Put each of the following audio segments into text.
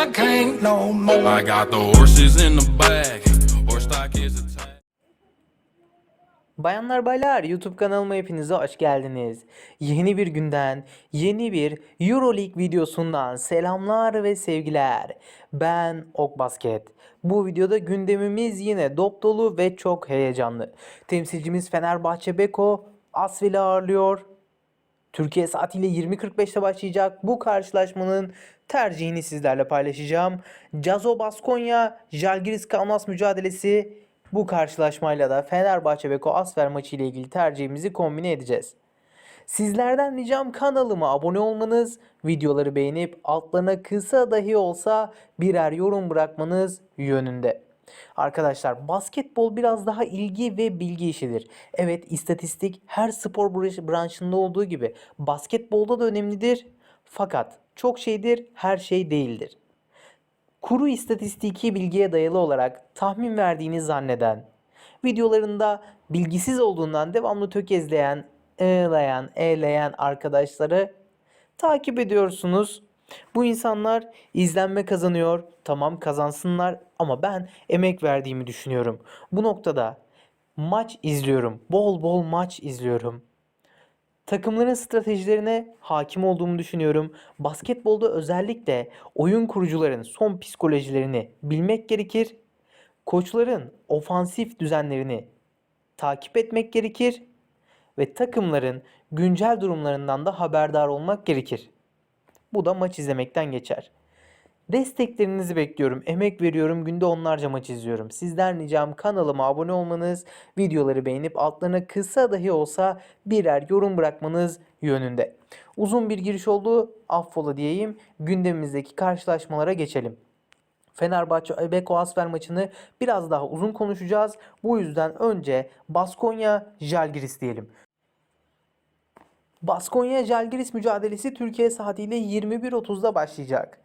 I can't no more. I got the horses in the back. Horse stock is attached. Bayanlar baylar YouTube kanalıma hepinize hoş geldiniz. Yeni bir günden, yeni bir Euroleague videosundan selamlar ve sevgiler. Ben Ok Basket. Bu videoda gündemimiz yine dop dolu ve çok heyecanlı. Temsilcimiz Fenerbahçe Beko Asvel'i ağırlıyor. Türkiye saatiyle 20.45'te başlayacak bu karşılaşmanın tercihini sizlerle paylaşacağım. Cazo Baskonya Jalgiris Kaunas mücadelesi bu karşılaşmayla da Fenerbahçe Beko Asfer maçı ile ilgili tercihimizi kombine edeceğiz. Sizlerden ricam kanalıma abone olmanız, videoları beğenip altlarına kısa dahi olsa birer yorum bırakmanız yönünde. Arkadaşlar basketbol biraz daha ilgi ve bilgi işidir. Evet istatistik her spor branş- branşında olduğu gibi basketbolda da önemlidir. Fakat çok şeydir her şey değildir. Kuru istatistiki bilgiye dayalı olarak tahmin verdiğini zanneden, videolarında bilgisiz olduğundan devamlı tökezleyen, ığlayan, eğleyen arkadaşları takip ediyorsunuz. Bu insanlar izlenme kazanıyor. Tamam kazansınlar ama ben emek verdiğimi düşünüyorum. Bu noktada maç izliyorum. Bol bol maç izliyorum. Takımların stratejilerine hakim olduğumu düşünüyorum. Basketbolda özellikle oyun kurucuların son psikolojilerini bilmek gerekir. Koçların ofansif düzenlerini takip etmek gerekir ve takımların güncel durumlarından da haberdar olmak gerekir. Bu da maç izlemekten geçer. Desteklerinizi bekliyorum. Emek veriyorum. Günde onlarca maç izliyorum. Sizden ricam kanalıma abone olmanız, videoları beğenip altlarına kısa dahi olsa birer yorum bırakmanız yönünde. Uzun bir giriş oldu. Affola diyeyim. Gündemimizdeki karşılaşmalara geçelim. Fenerbahçe Beko Asfer maçını biraz daha uzun konuşacağız. Bu yüzden önce Baskonya Jalgiris diyelim. Baskonya Jalgiris mücadelesi Türkiye saatiyle 21.30'da başlayacak.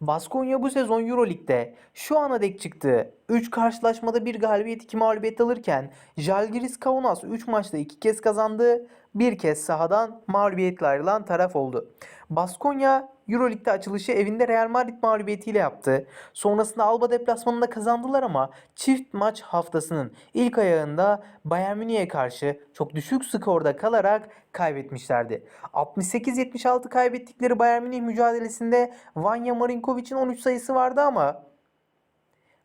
Baskonya bu sezon Euroleague'de şu ana dek çıktığı 3 karşılaşmada bir galibiyet 2 mağlubiyet alırken Jalgiris Kaunas 3 maçta 2 kez kazandı. Bir kez sahadan mağlubiyetle ayrılan taraf oldu. Baskonya Euroleague'de açılışı evinde Real Madrid mağlubiyetiyle yaptı. Sonrasında Alba deplasmanında kazandılar ama çift maç haftasının ilk ayağında Bayern Münih'e karşı çok düşük skorda kalarak kaybetmişlerdi. 68-76 kaybettikleri Bayern Münih mücadelesinde Vanya Marinkovic'in 13 sayısı vardı ama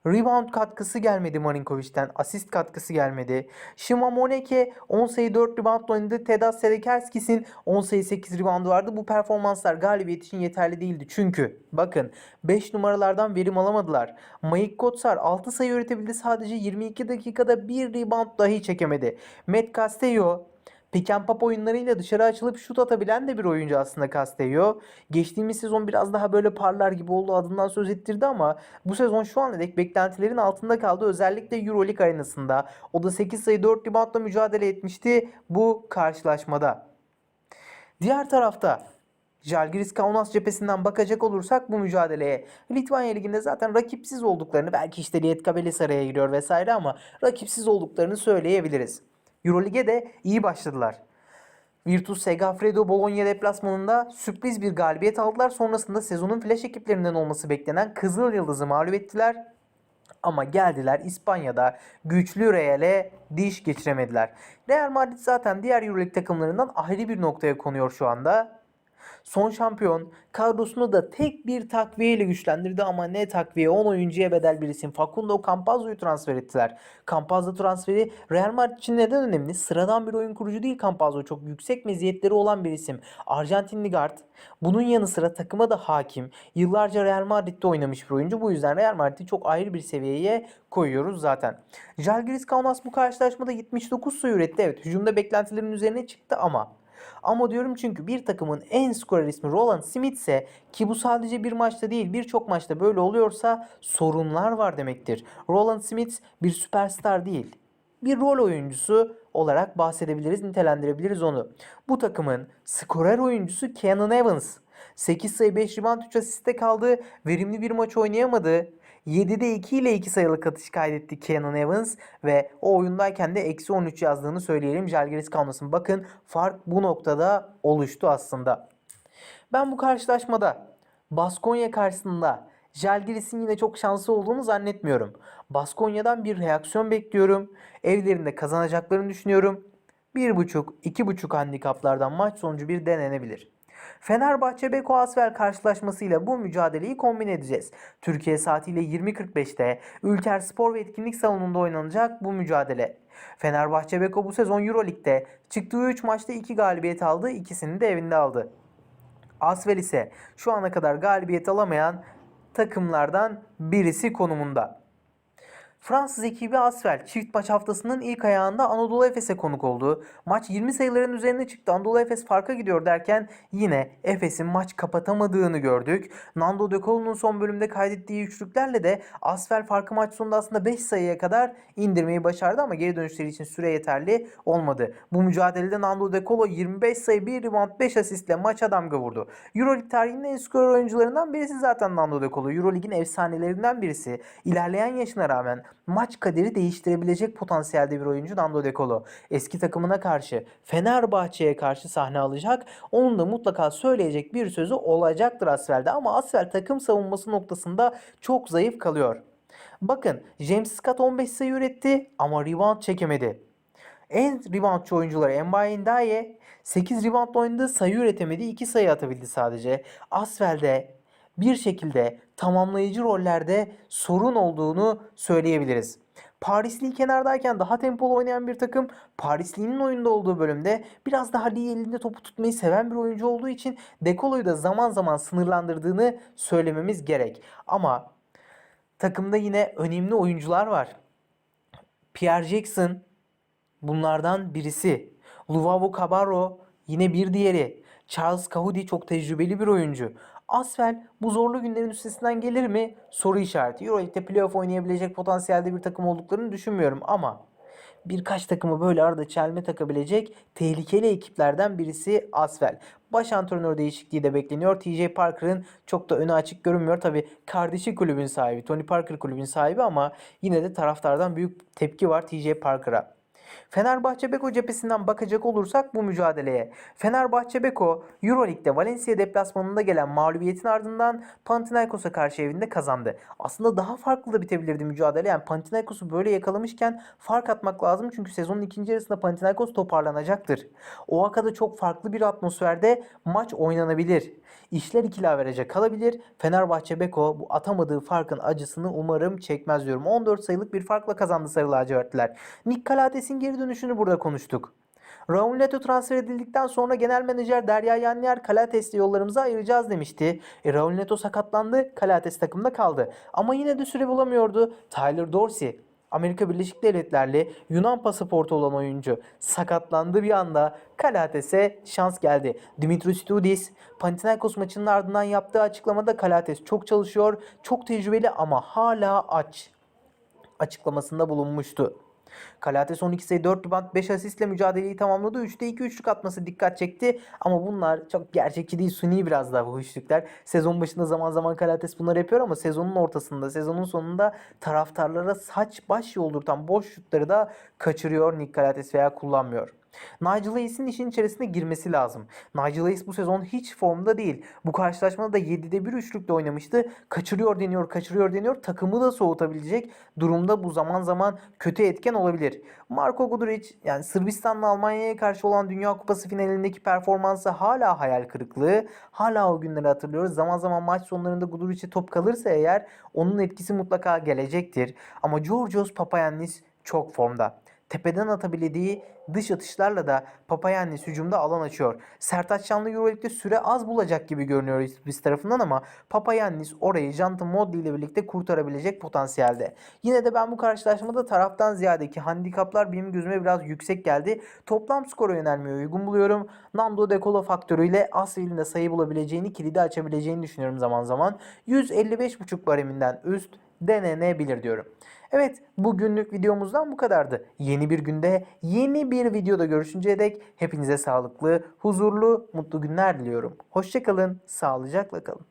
Rebound katkısı gelmedi Marinkovic'ten. Asist katkısı gelmedi. Shima Moneke 10 sayı 4 reboundla oynadı. Tedas Sedekerskis'in 10 sayı 8 reboundu vardı. Bu performanslar galibiyet için yeterli değildi. Çünkü bakın 5 numaralardan verim alamadılar. Mayik Kotsar 6 sayı üretebildi. Sadece 22 dakikada 1 rebound dahi çekemedi. Matt Castello Pick and pop oyunlarıyla dışarı açılıp şut atabilen de bir oyuncu aslında Castello. Geçtiğimiz sezon biraz daha böyle parlar gibi oldu adından söz ettirdi ama bu sezon şu ana dek beklentilerin altında kaldı. Özellikle Euroleague arenasında. O da 8 sayı 4 reboundla mücadele etmişti bu karşılaşmada. Diğer tarafta Jalgiris Kaunas cephesinden bakacak olursak bu mücadeleye Litvanya Ligi'nde zaten rakipsiz olduklarını belki işte Lietkabelis araya giriyor vesaire ama rakipsiz olduklarını söyleyebiliriz. Eurolig'e de iyi başladılar. Virtus Segafredo Bologna deplasmanında sürpriz bir galibiyet aldılar. Sonrasında sezonun flash ekiplerinden olması beklenen Kızıl Yıldız'ı mağlup ettiler. Ama geldiler İspanya'da güçlü Real'e diş geçiremediler. Real Madrid zaten diğer Euroleague takımlarından ayrı bir noktaya konuyor şu anda. Son şampiyon kadrosunu da tek bir takviye ile güçlendirdi ama ne takviye 10 oyuncuya bedel bir isim Facundo Campazzo'yu transfer ettiler. Campazzo transferi Real Madrid için neden önemli? Sıradan bir oyun kurucu değil Campazzo çok yüksek meziyetleri olan bir isim. Arjantinli guard. Bunun yanı sıra takıma da hakim. Yıllarca Real Madrid'de oynamış bir oyuncu. Bu yüzden Real Madrid'i çok ayrı bir seviyeye koyuyoruz zaten. Jalgiris Kaunas bu karşılaşmada 79 sayı üretti. Evet hücumda beklentilerin üzerine çıktı ama ama diyorum çünkü bir takımın en skorer ismi Roland Smith ise ki bu sadece bir maçta değil birçok maçta böyle oluyorsa sorunlar var demektir. Roland Smith bir süperstar değil. Bir rol oyuncusu olarak bahsedebiliriz, nitelendirebiliriz onu. Bu takımın skorer oyuncusu Keanu Evans. 8 sayı 5 rebound 3 asiste kaldı. Verimli bir maç oynayamadı. 7'de 2 ile 2 sayılık atış kaydetti Kenan Evans ve o oyundayken de eksi 13 yazdığını söyleyelim Jalgiris Kaunas'ın. Bakın fark bu noktada oluştu aslında. Ben bu karşılaşmada Baskonya karşısında Jalgiris'in yine çok şanslı olduğunu zannetmiyorum. Baskonya'dan bir reaksiyon bekliyorum. Evlerinde kazanacaklarını düşünüyorum. 1.5-2.5 handikaplardan maç sonucu bir denenebilir. Fenerbahçe Beko Asfer karşılaşmasıyla bu mücadeleyi kombin edeceğiz. Türkiye saatiyle 20.45'te Ülker Spor ve Etkinlik Salonu'nda oynanacak bu mücadele. Fenerbahçe Beko bu sezon Euroleague'de çıktığı 3 maçta 2 galibiyet aldı, ikisini de evinde aldı. Asvel ise şu ana kadar galibiyet alamayan takımlardan birisi konumunda. Fransız ekibi Asvel çift maç haftasının ilk ayağında Anadolu Efes'e konuk oldu. Maç 20 sayıların üzerine çıktı. Anadolu Efes farka gidiyor derken yine Efes'in maç kapatamadığını gördük. Nando De Colo'nun son bölümde kaydettiği üçlüklerle de Asvel farkı maç sonunda aslında 5 sayıya kadar indirmeyi başardı ama geri dönüşleri için süre yeterli olmadı. Bu mücadelede Nando De Colo 25 sayı 1 rebound 5 asistle maça damga vurdu. Euroleague tarihinin en skorer oyuncularından birisi zaten Nando De Colo. Euroleague'in efsanelerinden birisi. İlerleyen yaşına rağmen maç kaderi değiştirebilecek potansiyelde bir oyuncu Nando De Colo. Eski takımına karşı Fenerbahçe'ye karşı sahne alacak. Onun da mutlaka söyleyecek bir sözü olacaktır Asfel'de ama Asfel takım savunması noktasında çok zayıf kalıyor. Bakın James Scott 15 sayı üretti ama rebound çekemedi. En reboundçı oyuncuları Mbaye Ndiaye 8 reboundla oynadı sayı üretemedi 2 sayı atabildi sadece. Asfel'de bir şekilde tamamlayıcı rollerde sorun olduğunu söyleyebiliriz. Parisli kenardayken daha tempolu oynayan bir takım Parisli'nin oyunda olduğu bölümde biraz daha Lee elinde topu tutmayı seven bir oyuncu olduğu için Dekolo'yu da zaman zaman sınırlandırdığını söylememiz gerek. Ama takımda yine önemli oyuncular var. Pierre Jackson bunlardan birisi. Luvavo Cabarro yine bir diğeri. Charles Kahudi çok tecrübeli bir oyuncu. Asfel bu zorlu günlerin üstesinden gelir mi? Soru işareti. Euroleague'de playoff oynayabilecek potansiyelde bir takım olduklarını düşünmüyorum ama birkaç takımı böyle arada çelme takabilecek tehlikeli ekiplerden birisi Asfel. Baş antrenör değişikliği de bekleniyor. TJ Parker'ın çok da önü açık görünmüyor. Tabi kardeşi kulübün sahibi, Tony Parker kulübün sahibi ama yine de taraftardan büyük tepki var TJ Parker'a. Fenerbahçe Beko cephesinden bakacak olursak bu mücadeleye. Fenerbahçe Beko Euroleague'de Valencia deplasmanında gelen mağlubiyetin ardından Panathinaikos'a karşı evinde kazandı. Aslında daha farklı da bitebilirdi mücadele. Yani Panathinaikos'u böyle yakalamışken fark atmak lazım çünkü sezonun ikinci yarısında Panathinaikos toparlanacaktır. O akada çok farklı bir atmosferde maç oynanabilir. İşler ikili averaja kalabilir. Fenerbahçe Beko bu atamadığı farkın acısını umarım çekmez diyorum. 14 sayılık bir farkla kazandı Sarı Lacivertliler. Nick Calates'in geri dönüşünü burada konuştuk. Raul Neto transfer edildikten sonra genel menajer Derya Yannier Calates'le yollarımızı ayıracağız demişti. E, Raul Neto sakatlandı, Calates takımda kaldı. Ama yine de süre bulamıyordu. Tyler Dorsey Amerika Birleşik Devletleri'li Yunan pasaportu olan oyuncu sakatlandı bir anda Kalates'e şans geldi. Dimitris Studis Panathinaikos maçının ardından yaptığı açıklamada Kalates çok çalışıyor, çok tecrübeli ama hala aç açıklamasında bulunmuştu. Kalates 12 sayı 4 rebound 5 asistle mücadeleyi tamamladı. 3'te 2 üçlük atması dikkat çekti. Ama bunlar çok gerçekçi değil. Suni biraz daha bu üçlükler. Sezon başında zaman zaman Kalates bunları yapıyor ama sezonun ortasında, sezonun sonunda taraftarlara saç baş yoldurtan boş şutları da kaçırıyor Nick Kalates veya kullanmıyor. Nigel Hayes'in işin içerisine girmesi lazım. Nigel Hayes bu sezon hiç formda değil. Bu karşılaşmada da 7'de 1 üçlükle oynamıştı. Kaçırıyor deniyor, kaçırıyor deniyor. Takımı da soğutabilecek durumda bu zaman zaman kötü etken olabilir. Marko Guduric yani Sırbistan'la Almanya'ya karşı olan Dünya Kupası finalindeki performansı hala hayal kırıklığı. Hala o günleri hatırlıyoruz. Zaman zaman maç sonlarında Guduric'e top kalırsa eğer onun etkisi mutlaka gelecektir. Ama Georgios Papayannis çok formda tepeden atabildiği dış atışlarla da Papayannis hücumda alan açıyor. Sertaç Şanlı Euroleague'de süre az bulacak gibi görünüyor biz tarafından ama Papayannis orayı Jonathan Motley ile birlikte kurtarabilecek potansiyelde. Yine de ben bu karşılaşmada taraftan ziyadeki handikaplar benim gözüme biraz yüksek geldi. Toplam skora yönelmeyi uygun buluyorum. Nando De Colo faktörüyle Asvel'in de sayı bulabileceğini, kilidi açabileceğini düşünüyorum zaman zaman. 155.5 bareminden üst denenebilir diyorum. Evet bugünlük videomuzdan bu kadardı. Yeni bir günde yeni bir videoda görüşünceye dek hepinize sağlıklı, huzurlu, mutlu günler diliyorum. Hoşçakalın, sağlıcakla kalın.